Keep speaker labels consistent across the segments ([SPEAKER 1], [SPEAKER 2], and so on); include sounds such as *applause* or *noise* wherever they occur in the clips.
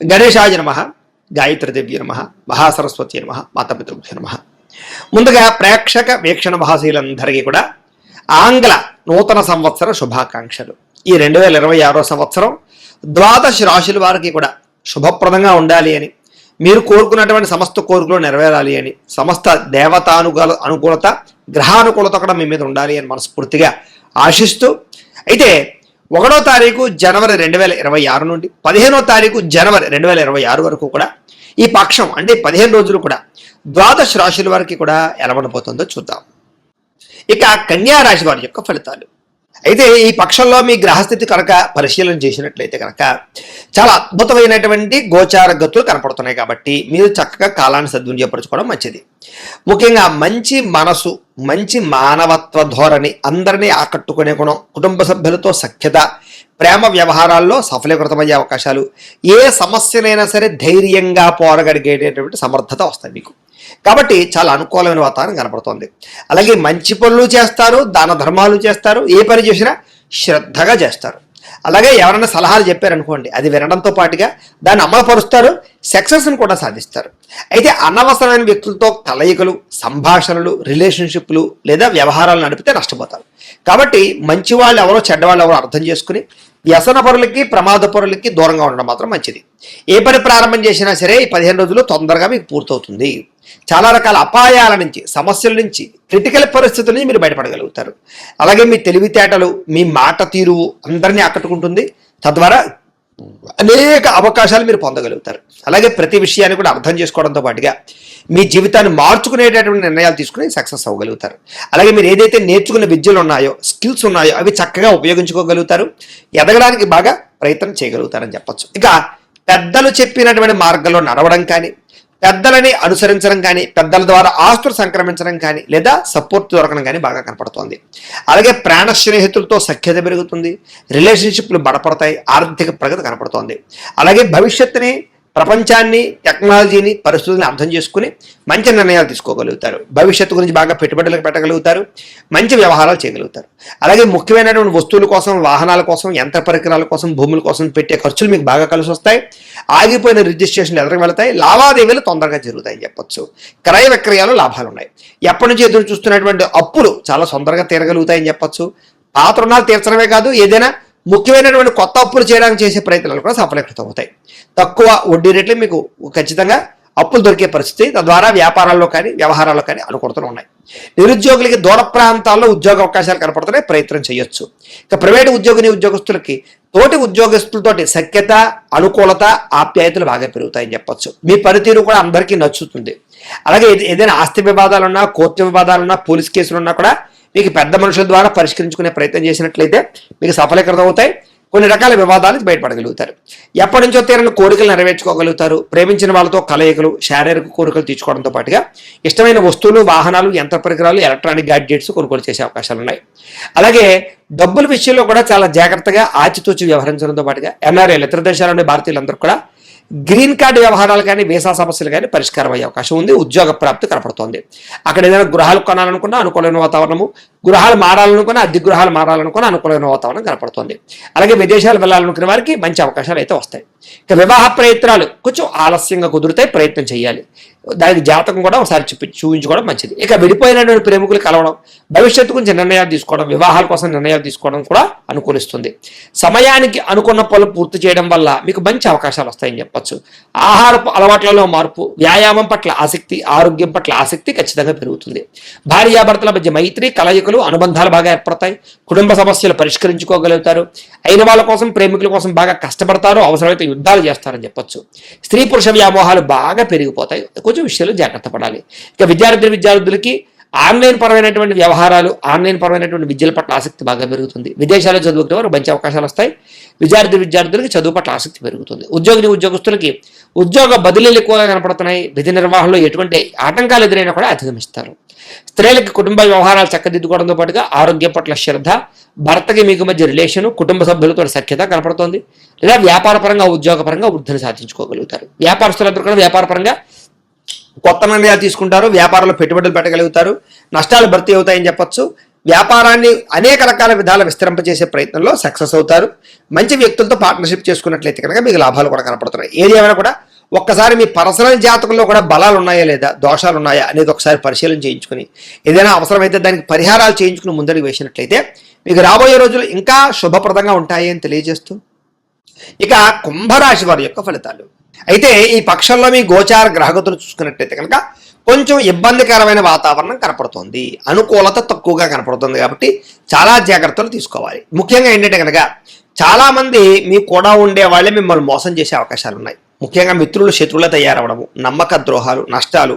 [SPEAKER 1] గణేశాయ నమ గాయత్రిదేవ్య నమ మహాసరస్వతి నమ మాతాపితృభ్య నమ. ముందుగా ప్రేక్షక వీక్షణ మహాశీలందరికీ కూడా ఆంగ్ల నూతన సంవత్సర శుభాకాంక్షలు. ఈ రెండు వేల ఇరవై ఆరో సంవత్సరం ద్వాదశ రాశుల వారికి కూడా శుభప్రదంగా ఉండాలి అని మీరు కోరుకున్నటువంటి సమస్త కోరికలు నెరవేరాలి అని సమస్త దేవతానుకూల అనుకూలత గ్రహానుకూలత కూడా మీ మీద ఉండాలి అని మనస్ఫూర్తిగా ఆశిస్తూ అయితే ఒకటో తారీఖు జనవరి రెండు వేల ఇరవై ఆరు నుండి పదిహేనో తారీఖు జనవరి రెండు వేల ఇరవై ఆరు వరకు కూడా ఈ పక్షం అంటే పదిహేను రోజులు కూడా ద్వాదశ రాశుల వారికి కూడా ఎలా ఉండబోతుందో చూద్దాం. ఇక కన్యా రాశి వారి యొక్క ఫలితాలు. అయితే ఈ పక్షంలో మీ గ్రహస్థితి కనుక పరిశీలన చేసినట్లయితే కనుక చాలా అద్భుతమైనటువంటి గోచార గతులు కనపడుతున్నాయి కాబట్టి మీరు చక్కగా కాలాన్ని సద్వినియోగపరచుకోవడం మంచిది. ముఖ్యంగా మంచి మనసు మంచి మానవత్వ ధోరణి అందరినీ ఆకట్టుకునే గుణం కుటుంబ సభ్యులతో సఖ్యత ప్రేమ వ్యవహారాల్లో సఫలీకృతమయ్యే అవకాశాలు ఏ సమస్యనైనా సరే ధైర్యంగా పోరగలిగేటటువంటి సమర్థత వస్తాయి మీకు. కాబట్టి చాలా అనుకూలమైన వాతావరణం కనపడుతోంది. అలాగే మంచి పనులు చేస్తారు దాన ధర్మాలు చేస్తారు ఏ పని చేసినా శ్రద్ధగా చేస్తారు. అలాగే ఎవరైనా సలహాలు చెప్పారనుకోండి అది వినడంతో పాటుగా దాన్ని అమలుపరుస్తారు సక్సెస్ని కూడా సాధిస్తారు. అయితే అనవసరమైన వ్యక్తులతో కలయికలు సంభాషణలు రిలేషన్షిప్లు లేదా వ్యవహారాలు నడిపితే నష్టపోతారు. కాబట్టి మంచి వాళ్ళు ఎవరో చెడ్డవాళ్ళు ఎవరో అర్థం చేసుకుని వ్యసన పొరలకి ప్రమాద పొరలకి దూరంగా ఉండడం మాత్రం మంచిది. ఏ పని ప్రారంభం చేసినా సరే ఈ పదిహేను రోజులు తొందరగా మీకు పూర్తవుతుంది. చాలా రకాల అపాయాల నుంచి సమస్యల నుంచి క్రిటికల్ పరిస్థితుల నుంచి మీరు బయటపడగలుగుతారు. అలాగే మీ తెలివితేటలు మీ మాట తీరు అందరినీ ఆకట్టుకుంటుంది. తద్వారా అనేక అవకాశాలు మీరు పొందగలుగుతారు. అలాగే ప్రతి విషయాన్ని కూడా అర్థం చేసుకోవడంతో పాటుగా మీ జీవితాన్ని మార్చుకునేటటువంటి నిర్ణయాలు తీసుకుని సక్సెస్ అవ్వగలుగుతారు. అలాగే మీరు ఏదైతే నేర్చుకున్న విద్యలు ఉన్నాయో స్కిల్స్ ఉన్నాయో అవి చక్కగా ఉపయోగించుకోగలుగుతారు. ఎదగడానికి బాగా ప్రయత్నం చేయగలుగుతారని చెప్పొచ్చు. ఇక పెద్దలు చెప్పినటువంటి మార్గంలో నడవడం కానీ పెద్దలని అనుసరించడం కానీ పెద్దల ద్వారా ఆస్తులు సంక్రమించడం కానీ లేదా సపోర్ట్ దొరకడం కానీ బాగా కనపడుతోంది. అలాగే ప్రాణ స్నేహితులతో సఖ్యత పెరుగుతుంది. రిలేషన్షిప్లు బలపడతాయి. ఆర్థిక ప్రగతి కనపడుతోంది. అలాగే భవిష్యత్తుని ప్రపంచాన్ని టెక్నాలజీని పరిస్థితులను అర్థం చేసుకుని మంచి నిర్ణయాలు తీసుకోగలుగుతారు. భవిష్యత్తు గురించి బాగా పెట్టుబడులకు పెట్టగలుగుతారు. మంచి వ్యవహారాలు చేయగలుగుతారు. అలాగే ముఖ్యమైనటువంటి వస్తువుల కోసం వాహనాల కోసం యంత్ర పరికరాల కోసం భూముల కోసం పెట్టే ఖర్చులు మీకు బాగా కలిసి వస్తాయి. ఆగిపోయిన రిజిస్ట్రేషన్లు ఎదురు వెళతాయి. లావాదేవీలు తొందరగా జరుగుతాయి చెప్పొచ్చు. క్రయ విక్రయాలు లాభాలు ఉన్నాయి ఎప్పటి నుంచి ఎదురు చూస్తున్నటువంటి అప్పులు చాలా తొందరగా తీరగలుగుతాయని చెప్పొచ్చు. పాత రుణాలు తీర్చడమే కాదు ఏదైనా ముఖ్యమైనటువంటి కొత్త అప్పులు చేయడానికి చేసే ప్రయత్నాలు కూడా సఫలీకృతం అవుతాయి తక్కువ వడ్డీ రేట్లు మీకు ఖచ్చితంగా అప్పులు దొరికే పరిస్థితి. తద్వారా వ్యాపారాల్లో కానీ వ్యవహారాల్లో కానీ అనుకూలతలు ఉన్నాయి. నిరుద్యోగులకి దూర ప్రాంతాల్లో ఉద్యోగ అవకాశాలు కనపడుతున్నాయి. ప్రయత్నం చేయొచ్చు. ఇక ప్రైవేటు ఉద్యోగిని ఉద్యోగస్తులకి తోటి ఉద్యోగస్తులతోటి సఖ్యత అనుకూలత ఆప్యాయతలు బాగా పెరుగుతాయని చెప్పొచ్చు. మీ పనితీరు కూడా అందరికీ నచ్చుతుంది. అలాగే ఏదైనా ఆస్తి వివాదాలున్నా కోర్టు వివాదాలున్నా పోలీస్ కేసులున్నా కూడా మీకు పెద్ద మనుషుల ద్వారా పరిష్కరించుకునే ప్రయత్నం చేసినట్లయితే మీకు సఫలీకృతం అవుతాయి. కొన్ని రకాల వివాదాలు బయటపడగలుగుతారు. ఎప్పటి నుంచో తీరని కోరికలు నెరవేర్చుకోగలుగుతారు. ప్రేమించిన వాళ్ళతో కలయికలు శారీరక కోరికలు తీర్చుకోవడంతో పాటుగా ఇష్టమైన వస్తువులు వాహనాలు యంత్ర పరికరాలు ఎలక్ట్రానిక్ గ్యాడ్జెట్స్ కొనుగోలు చేసే అవకాశాలు ఉన్నాయి. అలాగే డబ్బుల విషయంలో కూడా చాలా జాగ్రత్తగా ఆచితూచి వ్యవహరించడంతో పాటుగా ఎన్ఆర్ఐలు ఇతర దేశాల నుండి భారతీయులందరూ కూడా గ్రీన్ కార్డు వ్యవహారాలు కానీ వీసా సమస్యలు కానీ పరిష్కారం అయ్యే అవకాశం ఉంది. ఉద్యోగ ప్రాప్తి కనపడుతోంది. అక్కడ ఏదైనా గృహాలు కొనాలనుకున్నా అనుకూలమైన వాతావరణము. గృహాలు మారాలనుకున్నా అద్దె గృహాలు మారాలనుకున్నా అనుకూలమైన వాతావరణం కనపడుతోంది. అలాగే విదేశాలు వెళ్ళాలనుకునే వారికి మంచి అవకాశాలు అయితే వస్తాయి. ఇక వివాహ ప్రయత్నాలు కొంచెం ఆలస్యంగా కుదురుతాయి. ప్రయత్నం చేయాలి. దానికి జాతకం కూడా ఒకసారి చూపి చూపించుకోవడం మంచిది. ఇక విడిపోయినటువంటి ప్రేమికులు కలవడం భవిష్యత్తు గురించి నిర్ణయాలు తీసుకోవడం వివాహాల కోసం నిర్ణయాలు తీసుకోవడం కూడా అనుకూలిస్తుంది. సమయానికి అనుకున్న పనులు పూర్తి చేయడం వల్ల మీకు మంచి అవకాశాలు వస్తాయని చెప్పొచ్చు. ఆహార అలవాట్లలో మార్పు వ్యాయామం పట్ల ఆసక్తి ఆరోగ్యం పట్ల ఆసక్తి ఖచ్చితంగా పెరుగుతుంది. భార్యాభర్తల మధ్య మైత్రి కలయికలు అనుబంధాలు బాగా ఏర్పడతాయి. కుటుంబ సమస్యలు పరిష్కరించుకోగలుగుతారు. అయిన వాళ్ళ కోసం ప్రేమికుల కోసం బాగా కష్టపడతారు. అవసరమైతే యుద్ధాలు చేస్తారని చెప్పొచ్చు. స్త్రీ పురుష వ్యామోహాలు బాగా పెరిగిపోతాయి. కొంచెం విషయాలు జాగ్రత్త పడాలి. ఇక విద్యార్థి విద్యార్థులకి ఆన్లైన్ పరమైనటువంటి వ్యవహారాలు ఆన్లైన్ పరమైనటువంటి విద్యల పట్ల ఆసక్తి బాగా పెరుగుతుంది. విదేశాల్లో చదువుకునే వారు మంచి అవకాశాలు వస్తాయి. విద్యార్థి విద్యార్థులకి చదువు పట్ల ఆసక్తి పెరుగుతుంది. ఉద్యోగిని ఉద్యోగస్తులకి ఉద్యోగ బదిలీలు ఎక్కువగా కనపడుతున్నాయి. విధి నిర్వహణలో ఎటువంటి ఆటంకాలు ఎదురైనా కూడా అధిగమిస్తారు. స్త్రీలకి కుటుంబ వ్యవహారాలు చక్కదిద్దుకోవడంతో పాటుగా ఆరోగ్యం పట్ల శ్రద్ధ భర్తకి మీకు మధ్య రిలేషన్ కుటుంబ సభ్యులతో సఖ్యత కనపడుతోంది. లేదా వ్యాపారపరంగా ఉద్యోగపరంగా వృద్ధిని సాధించుకోగలుగుతారు. వ్యాపారస్తులందరూ కూడా వ్యాపారపరంగా కొత్త నిర్ణయాలు తీసుకుంటారు వ్యాపారంలో పెట్టుబడులు పెట్టగలుగుతారు నష్టాలు భర్తీ అవుతాయని చెప్పొచ్చు. వ్యాపారాన్ని అనేక రకాల విధాల విస్తరింపజేసే ప్రయత్నంలో సక్సెస్ అవుతారు. మంచి వ్యక్తులతో పార్ట్నర్షిప్ చేసుకున్నట్లయితే కనుక మీకు లాభాలు కూడా కనపడుతున్నాయి. ఏది ఏమైనా కూడా ఒక్కసారి మీ పర్సనల్ జాతకంలో కూడా బలాలు ఉన్నాయా లేదా దోషాలు ఉన్నాయా అనేది ఒకసారి పరిశీలన చేయించుకుని ఏదైనా అవసరమైతే దానికి పరిహారాలు చేయించుకుని ముందడుగు వేసినట్లయితే మీకు రాబోయే రోజులు ఇంకా శుభప్రదంగా ఉంటాయి అని తెలియజేస్తూ ఇక కుంభరాశి వారి యొక్క ఫలితాలు. అయితే ఈ పక్షంలో మీ గోచార గ్రహగతులు చూసుకున్నట్టయితే కనుక కొంచెం ఇబ్బందికరమైన వాతావరణం కనపడుతుంది. అనుకూలత తక్కువగా కనపడుతుంది కాబట్టి చాలా జాగ్రత్తలు తీసుకోవాలి. ముఖ్యంగా ఏంటంటే కనుక చాలామంది మీ కూడా ఉండే వాళ్ళే మిమ్మల్ని మోసం చేసే అవకాశాలు ఉన్నాయి ముఖ్యంగా మిత్రులు శత్రువులే తయారవడము నమ్మక ద్రోహాలు నష్టాలు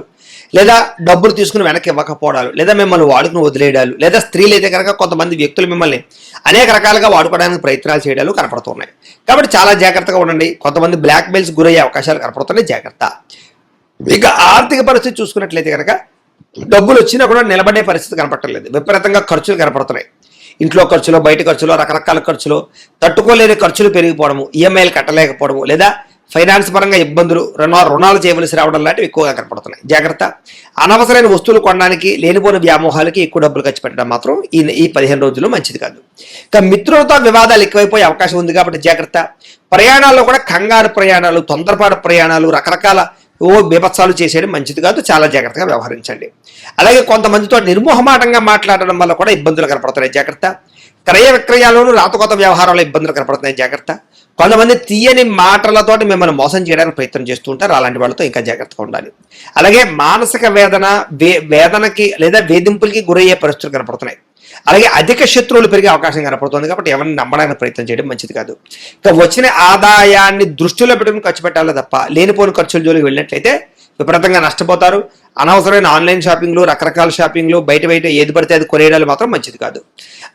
[SPEAKER 1] లేదా డబ్బులు తీసుకుని వెనక్కి ఇవ్వకపోవడాలు లేదా మిమ్మల్ని వాడుకుని వదిలేయడాలు లేదా స్త్రీలు అయితే కనుక కొంతమంది వ్యక్తులు మిమ్మల్ని అనేక రకాలుగా వాడుకోవడానికి ప్రయత్నాలు చేయడాలు కనపడుతున్నాయి. కాబట్టి చాలా జాగ్రత్తగా ఉండండి. కొంతమంది బ్లాక్ మెయిల్స్ గురయ్యే అవకాశాలు కనపడుతున్నాయి. జాగ్రత్త. ఇక ఆర్థిక పరిస్థితి చూసుకున్నట్లయితే కనుక డబ్బులు వచ్చినా కూడా నిలబడే పరిస్థితి కనపడలేదు విపరీతంగా ఖర్చులు కనపడుతున్నాయి. ఇంట్లో ఖర్చులు బయట ఖర్చులు రకరకాల ఖర్చులు తట్టుకోలేని ఖర్చులు పెరిగిపోవడము ఈఎంఐలు కట్టలేకపోవడము లేదా ఫైనాన్స్ పరంగా ఇబ్బందులు రుణ రుణాలు చేయవలసి రావడం లాంటివి ఎక్కువగా కనపడుతున్నాయి. జాగ్రత్త. అనవసరమైన వస్తువులు కొనడానికి లేనిపోని వ్యామోహాలకి ఎక్కువ డబ్బులు ఖర్చు పెట్టడం మాత్రం ఈ ఈ పదిహేను రోజుల్లో మంచిది కాదు. ఇక మిత్రులతో వివాదాలు ఎక్కువైపోయే అవకాశం ఉంది కాబట్టి జాగ్రత్త. ప్రయాణాల్లో కూడా కంగారు ప్రయాణాలు తొందరపాటు ప్రయాణాలు రకరకాల ఓ బీభత్సాలు చేసేయడం మంచిది కాదు. చాలా జాగ్రత్తగా వ్యవహరించండి. అలాగే కొంతమందితో నిర్మోహమాటంగా మాట్లాడడం వల్ల కూడా ఇబ్బందులు కనపడుతున్నాయి. జాగ్రత్త. క్రయ విక్రయాల్లోనూ రాతకోత వ్యవహారాల్లో ఇబ్బందులు కనపడుతున్నాయి. జాగ్రత్త. కొంతమంది తీయని మాటలతోటి మిమ్మల్ని మోసం చేయడానికి ప్రయత్నం చేస్తూ ఉంటారు. అలాంటి వాళ్ళతో ఇంకా జాగ్రత్తగా ఉండాలి. అలాగే మానసిక వేదన వే వేదనకి లేదా వేధింపులకి గురయ్యే పరిస్థితులు కనపడుతున్నాయి. అలాగే అధిక శత్రువులు పెరిగే అవకాశం కనపడుతుంది కాబట్టి ఎవరిని నమ్మడానికి ప్రయత్నం చేయడం మంచిది కాదు. ఇక వచ్చిన ఆదాయాన్ని దృష్టిలో పెట్టుకుని ఖర్చు పెట్టాలి తప్ప లేనిపోని ఖర్చుల జోలికి వెళ్ళినట్లయితే విపరీతంగా నష్టపోతారు. అనవసరమైన ఆన్లైన్ షాపింగ్లు రకరకాల షాపింగ్లు బయట బయట ఏది పడితే అది కొనేయడాలు మాత్రం మంచిది కాదు.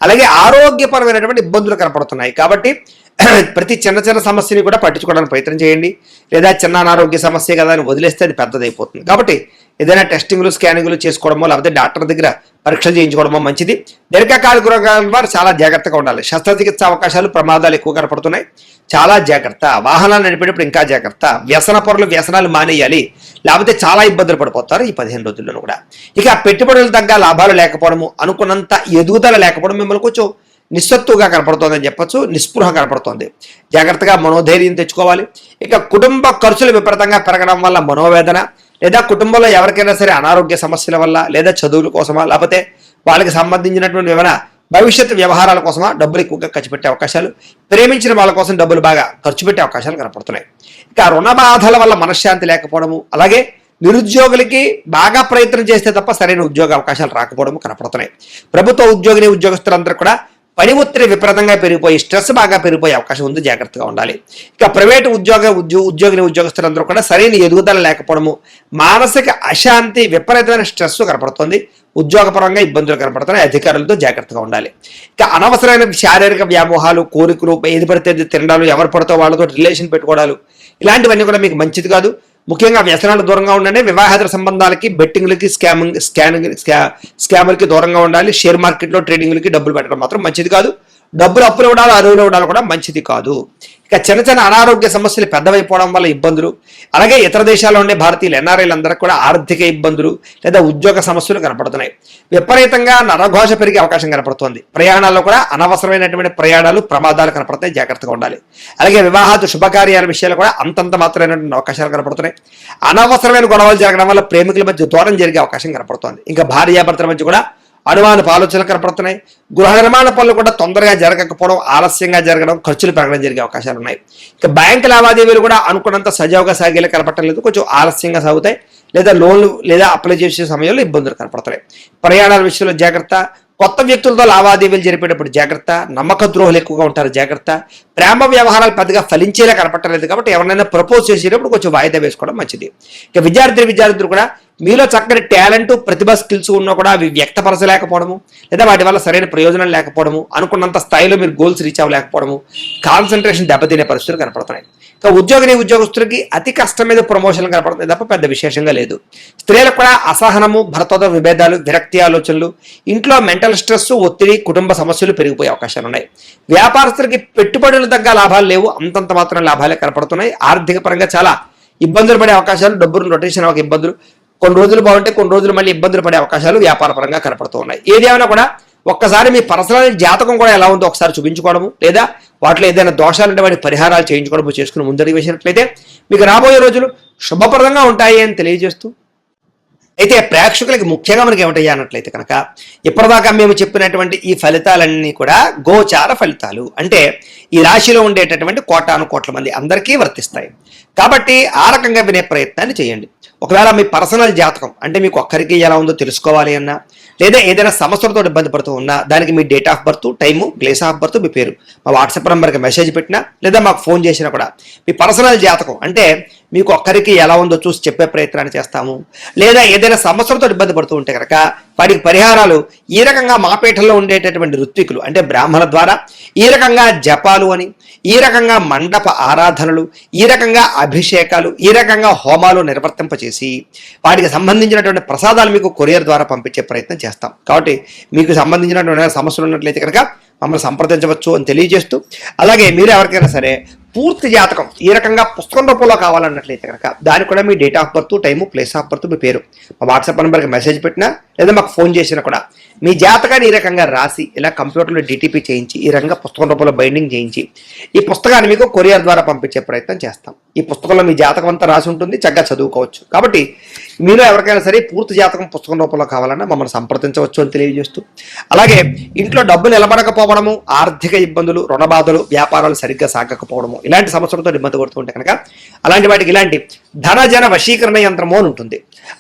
[SPEAKER 1] అలాగే ఆరోగ్యపరమైనటువంటి ఇబ్బందులు కనపడుతున్నాయి కాబట్టి *coughs* ప్రతి చిన్న చిన్న సమస్యని కూడా పట్టించుకోవడానికి ప్రయత్నం చేయండి. లేదా చిన్న అనారోగ్య సమస్య కదా అని వదిలేస్తే అది పెద్దదైపోతుంది. కాబట్టి ఏదైనా టెస్టింగ్లు స్కానింగ్లు చేసుకోవడమో లేకపోతే డాక్టర్ దగ్గర పరీక్షలు చేయించుకోవడమో మంచిది. దీర్ఘకాలిక రోగాల వారు చాలా జాగ్రత్తగా ఉండాలి. శస్త్రచికిత్స అవకాశాలు ప్రమాదాలు ఎక్కువ కనపడుతున్నాయి. చాలా జాగ్రత్త. వాహనాలు నడిపేటప్పుడు ఇంకా జాగ్రత్త. వ్యసన పొరలు వ్యసనాలు మానేయాలి. లేకపోతే చాలా ఇబ్బందులు పడిపోతారు ఈ పదిహేను రోజుల్లోనూ కూడా. ఇక పెట్టుబడులు తగ్గ లాభాలు లేకపోవడము అనుకున్నంత ఎదుగుదల లేకపోవడం మిమ్మల్ని కొంచెం నిస్సత్తుగా కనపడుతోందని చెప్పచ్చు నిస్పృహ కనపడుతోంది. జాగ్రత్తగా మనోధైర్యం తెచ్చుకోవాలి. ఇక కుటుంబ ఖర్చులు విపరీతంగా పెరగడం వల్ల మనోవేదన లేదా కుటుంబంలో ఎవరికైనా సరే అనారోగ్య సమస్యల వల్ల లేదా చదువుల కోసమా లేకపోతే వాళ్ళకి సంబంధించినటువంటి ఏమైనా భవిష్యత్ వ్యవహారాల కోసమా డబ్బులు ఎక్కువగా ఖర్చు పెట్టే అవకాశాలు ప్రేమించిన వాళ్ళ కోసం డబ్బులు బాగా ఖర్చు పెట్టే అవకాశాలు కనపడుతున్నాయి. ఇక రుణ బాధల వల్ల మనశ్శాంతి లేకపోవడము అలాగే నిరుద్యోగులకి బాగా ప్రయత్నం చేస్తే తప్ప సరైన ఉద్యోగ అవకాశాలు రాకపోవడము కనపడుతున్నాయి. ప్రభుత్వ ఉద్యోగిని ఉద్యోగస్తులందరూ కూడా పని ఒత్తిడి విపరీతంగా పెరిగిపోయి స్ట్రెస్ బాగా పెరిగిపోయే అవకాశం ఉంది. జాగ్రత్తగా ఉండాలి. ఇక ప్రైవేటు ఉద్యోగ ఉద్యో ఉద్యోగిని ఉద్యోగస్తులందరూ కూడా సరైన ఎదుగుదల లేకపోవడము మానసిక అశాంతి విపరీతమైన స్ట్రెస్ కనపడుతుంది. ఉద్యోగపరంగా ఇబ్బందులు కనపడుతున్నాయి. అధికారులతో జాగ్రత్తగా ఉండాలి. ఇక అనవసరమైన శారీరక వ్యామోహాలు కోరికలు ఏది పడితే తినడాలు ఎవరు పడితే వాళ్ళతో రిలేషన్ పెట్టుకోవడాలు ఇలాంటివన్నీ కూడా మీకు మంచిది కాదు. ముఖ్యంగా వ్యసనాలు దూరంగా ఉండండి. వివాహేతర సంబంధాలకి బెట్టింగ్లకి స్కామింగ్ స్కానింగ్ స్కామర్కి దూరంగా ఉండాలి. షేర్ మార్కెట్లో ట్రేడింగ్లకి డబ్బులు పెట్టడం మాత్రం మంచిది కాదు. డబ్బులు అప్పులు ఇవ్వడాలు అరువులు ఇవ్వడాలు కూడా మంచిది కాదు. ఇక చిన్న చిన్న అనారోగ్య సమస్యలు పెద్దవైపోవడం వల్ల ఇబ్బందులు. అలాగే ఇతర దేశాల్లో ఉండే భారతీయులు ఎన్ఆర్ఐలు అందరికీ కూడా ఆర్థిక ఇబ్బందులు లేదా ఉద్యోగ సమస్యలు కనపడుతున్నాయి. విపరీతంగా నరఘోష పెరిగే అవకాశం కనపడుతోంది. ప్రయాణాల్లో కూడా అనవసరమైనటువంటి ప్రయాణాలు ప్రమాదాలు కనపడతాయి. జాగ్రత్తగా ఉండాలి. అలాగే వివాహాలు శుభకార్యాల విషయాలు కూడా అంతంత మాత్రమైనటువంటి అవకాశాలు కనపడుతున్నాయి. అనవసరమైన గొడవలు జరగడం వల్ల ప్రేమికుల మధ్య దూరం జరిగే అవకాశం కనపడుతోంది. ఇంకా భార్యాభర్తల మధ్య కూడా అనుమానపు ఆలోచనలు కనపడుతున్నాయి. గృహ నిర్మాణ పనులు కూడా తొందరగా జరగకపోవడం ఆలస్యంగా జరగడం ఖర్చులు పెరగడం జరిగే అవకాశాలు ఉన్నాయి. ఇక బ్యాంక్ లావాదేవీలు కూడా అనుకున్నంత సజావుగా సాగేలా కనపడటం లేదు. కొంచెం ఆలస్యంగా సాగుతాయి. లేదా లోన్లు లేదా అప్లై చేసే సమయంలో ఇబ్బందులు కనపడుతున్నాయి. ప్రయాణాల విషయంలో జాగ్రత్త కొత్త వ్యక్తులతో లావాదేవీలు జరిపేటప్పుడు జాగ్రత్త నమ్మక ద్రోహులు ఎక్కువగా ఉంటారు జాగ్రత్త. ప్రేమ వ్యవహారాలు పెద్దగా ఫలించేలా కనపట్టలేదు కాబట్టి ఎవరినైనా ప్రపోజ్ చేసేటప్పుడు కొంచెం వాయిదా వేసుకోవడం మంచిది. ఇక విద్యార్థి విద్యార్థులు కూడా మీలో చక్కని టాలెంట్ ప్రతిభ స్కిల్స్ ఉన్నా కూడా అవి వ్యక్తపరచలేకపోవడము లేదా వాటి వల్ల సరైన ప్రయోజనం లేకపోవడము అనుకున్నంత స్థాయిలో మీరు గోల్స్ రీచ్ అవ్వలేకపోవడము కాన్సన్ట్రేషన్ దెబ్బతినే పరిస్థితులు కనపడుతున్నాయి. ఉద్యోగిని ఉద్యోగస్తులకి అతి కష్టం మీద ప్రమోషన్లు కనపడుతుంది తప్ప పెద్ద విశేషంగా లేదు. స్త్రీలకు కూడా అసహనము భర్తతో విభేదాలు విరక్తి ఆలోచనలు ఇంట్లో మెంటల్ స్ట్రెస్ ఒత్తిడి కుటుంబ సమస్యలు పెరిగిపోయే అవకాశాలు ఉన్నాయి. వ్యాపారస్తులకి పెట్టుబడులు తగ్గ లాభాలు లేవు. అంతంత మాత్రం లాభాలే కనపడుతున్నాయి. ఆర్థిక పరంగా చాలా ఇబ్బందులు పడే అవకాశాలు డబ్బులు రొటేషన్ ఒక ఇబ్బందులు. కొన్ని రోజులు బాగుంటే కొన్ని రోజులు మళ్ళీ ఇబ్బందులు పడే అవకాశాలు వ్యాపార పరంగా కనపడుతూ ఉన్నాయి. ఏదేమైనా కూడా ఒక్కసారి మీ పర్సనల్ జాతకం కూడా ఎలా ఉందో ఒకసారి చూపించుకోవడము లేదా వాటిలో ఏదైనా దోషాలు ఉంటే వాటి పరిహారాలు చేయించుకోవడము చేసుకుని ముందడుగు వేసినట్లయితే మీకు రాబోయే రోజులు శుభప్రదంగా ఉంటాయి అని తెలియజేస్తూ అయితే ప్రేక్షకులకి ముఖ్యంగా మనకి ఏమిటయ్యా అన్నట్లయితే కనుక ఇప్పటిదాకా మేము చెప్పినటువంటి ఈ ఫలితాలన్నీ కూడా గోచార ఫలితాలు. అంటే ఈ రాశిలో ఉండేటటువంటి కోటాను కోట్ల మంది అందరికీ వర్తిస్తాయి. కాబట్టి ఆ రకంగా వినే ప్రయత్నాన్ని చేయండి. ఒకవేళ మీ పర్సనల్ జాతకం అంటే మీకు ఒక్కరికి ఎలా ఉందో తెలుసుకోవాలి అన్నా లేదా ఏదైనా సమస్యలతో ఇబ్బంది పడుతూ ఉన్నా దానికి మీ date of birth time place of birth మీ పేరు. మా వాట్సాప్ నెంబర్కి మెసేజ్ పెట్టినా లేదా మాకు ఫోన్ చేసినా కూడా మీ పర్సనల్ జాతకం అంటే మీకు ఒక్కరికి ఎలా ఉందో చూసి చెప్పే ప్రయత్నాన్ని చేస్తాము. లేదా ఏదైనా సమస్యలతో ఇబ్బంది పడుతూ ఉంటే కనుక వాటికి పరిహారాలు ఈ రకంగా మాపేటలో ఉండేటటువంటి ఋత్వికులు అంటే బ్రాహ్మణ ద్వారా ఈ రకంగా జపాలు అని ఈ రకంగా మండప ఆరాధనలు ఈ రకంగా అభిషేకాలు ఈ రకంగా హోమాలు నిర్వర్తింపచేసి వాటికి సంబంధించినటువంటి ప్రసాదాలు మీకు కొరియర్ ద్వారా పంపించే ప్రయత్నం చేస్తాం. కాబట్టి మీకు సంబంధించినటువంటి సమస్యలు ఉన్నట్లయితే కనుక మమ్మల్ని సంప్రదించవచ్చు అని తెలియజేస్తూ అలాగే మీరు ఎవరికైనా సరే పూర్తి జాతకం. ఈ రకంగా పుస్తకం రూపంలో కావాలన్నట్లయితే కనుక దానికి కూడా మీ date of birth time place of birth మీ పేరు. మా వాట్సాప్ నెంబర్కి మెసేజ్ పెట్టినా లేదా మాకు ఫోన్ చేసినా కూడా మీ జాతకాన్ని ఈ రకంగా రాసి ఇలా కంప్యూటర్లో డిటిపి చేయించి ఈ రకంగా పుస్తకం రూపంలో బైండింగ్ చేయించి ఈ పుస్తకాన్ని మీకు కొరియర్ ద్వారా పంపించే ప్రయత్నం చేస్తాం. ఈ పుస్తకంలో మీ జాతకం అంతా రాసి ఉంటుంది చక్కగా చదువుకోవచ్చు. కాబట్టి మీరు ఎవరికైనా సరే పూర్తి జాతకం పుస్తకం రూపంలో కావాలన్నా మమ్మల్ని సంప్రదించవచ్చు అని తెలియజేస్తూ అలాగే ఇంట్లో డబ్బు నిలబడకపోవడము ఆర్థిక ఇబ్బందులు రుణ బాధలు వ్యాపారాలు సరిగ్గా సాగకపోవడము ఇలాంటి సమస్యలతో ఇబ్బంది పడుతుంటే కనుక అలాంటి వాటికి ఇలాంటి ధనజన వశీకరణ యంత్రము అని ఉంటుంది.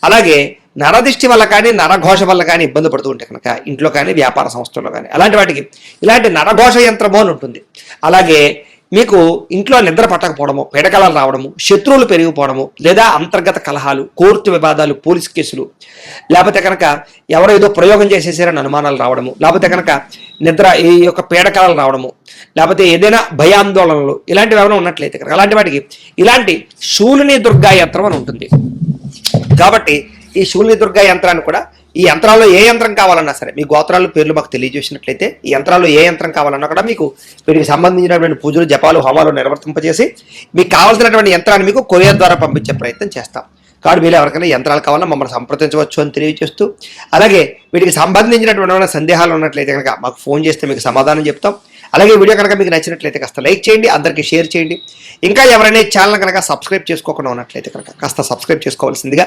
[SPEAKER 1] అలాగే నరదిష్టి వల్ల కానీ నరఘోష వల్ల కానీ ఇబ్బంది పడుతూ ఉంటే కనుక ఇంట్లో కానీ వ్యాపార సంస్థల్లో కానీ అలాంటి వాటికి ఇలాంటి నరఘోష యంత్రము అని ఉంటుంది. అలాగే మీకు ఇంట్లో నిద్ర పట్టకపోవడము పీడకలాలు రావడము శత్రువులు పెరిగిపోవడము లేదా అంతర్గత కలహాలు కోర్టు వివాదాలు పోలీస్ కేసులు లేకపోతే కనుక ఎవరో ఏదో ప్రయోగం చేసేసారని అనుమానాలు రావడము లేకపోతే కనుక నిద్ర ఈ యొక్క పీడకలలు రావడము లేకపోతే ఏదైనా భయాందోళనలు ఇలాంటివి ఏమైనా ఉన్నట్లయితే కనుక అలాంటి వాటికి ఇలాంటి శూలిని దుర్గా యంత్రం అని ఉంటుంది. కాబట్టి ఈ శూలిని దుర్గా యంత్రాన్ని కూడా ఈ యంత్రాల్లో ఏ యంత్రం కావాలన్నా సరే మీ గోత్రాలు పేర్లు మాకు తెలియజేసినట్లయితే ఈ యంత్రాల్లో ఏ యంత్రం కావాలన్నా కూడా మీకు వీటికి సంబంధించినటువంటి పూజలు జపాలు హోమాలు నిర్వర్తింపజేసి మీకు కావాల్సినటువంటి యంత్రాన్ని మీకు కొరియర్ ద్వారా పంపించే ప్రయత్నం చేస్తాం. కాబట్టి మీరు ఎవరికైనా యంత్రాలు కావాలన్నా మమ్మల్ని సంప్రదించవచ్చు అని తెలియజేస్తూ అలాగే వీటికి సంబంధించినటువంటి సందేహాలు ఉన్నట్లయితే కనుక మాకు ఫోన్ చేస్తే మీకు సమాధానం చెప్తాం. అలాగే వీడియో కనుక మీకు నచ్చినట్లయితే కాస్త లైక్ చేయండి అందరికీ షేర్ చేయండి. ఇంకా ఎవరైనా ఛానల్ కనుక సబ్స్క్రైబ్ చేసుకోకుండా ఉన్నట్లయితే కనుక కాస్త సబ్స్క్రైబ్ చేసుకోవాల్సిందిగా